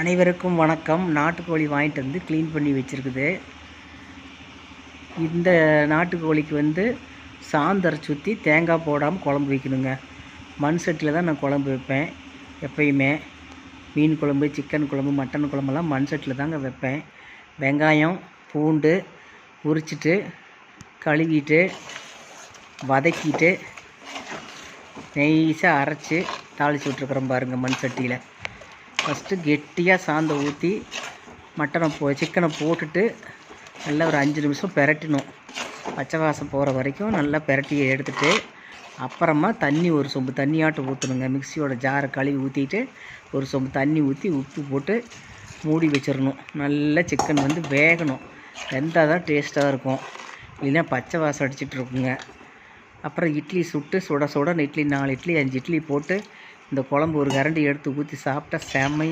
அனைவருக்கும் வணக்கம். நாட்டுக்கோழி வாங்கிட்டு வந்து க்ளீன் பண்ணி வச்சுருக்குது. இந்த நாட்டுக்கோழிக்கு வந்து சாந்தரை சுற்றி தேங்காய் போடாமல் குழம்பு வைக்கணுங்க. மண் சட்டியில் தான் நான் குழம்பு வைப்பேன் எப்பயுமே. மீன் குழம்பு சிக்கன் குழம்பு மட்டன் குழம்பெல்லாம் மண் சட்டியில் தாங்க வைப்பேன். வெங்காயம் பூண்டு உரிச்சிட்டு கழுவிட்டு வதக்கிட்டு நெய்ஸாக அரைச்சி தாளித்து விட்ருக்குறோம் பாருங்கள் மண் சட்டியில். ஃபஸ்ட்டு கெட்டியாக சாந்தை ஊற்றி மட்டனை போ சிக்கனை போட்டுட்டு நல்லா ஒரு அஞ்சு நிமிஷம் பெரட்டணும். பச்சை வாசம் போகிற வரைக்கும் நல்லா பெரட்டி எடுத்துட்டு அப்புறமா தண்ணி ஒரு சொம்பு தண்ணியாட்டம் ஊற்றணுங்க மிக்சியோட ஜாரை கழுவி ஊற்றிட்டு ஒரு சொம்பு தண்ணி ஊற்றி உப்பு போட்டு மூடி வச்சிடணும். நல்லா சிக்கன் வந்து வேகணும். வெந்தால் தான் டேஸ்ட்டாக இருக்கும். இல்லைன்னா பச்சை வாசம் அடிச்சிட்ருக்குங்க அப்புறம் இட்லி சுட்டு சுட சுட இட்லி நாலு இட்லி அஞ்சு இட்லி போட்டு இந்த குழம்பு ஒரு கரண்டி எடுத்து ஊற்றி சாப்பிட்டா செம்மையாக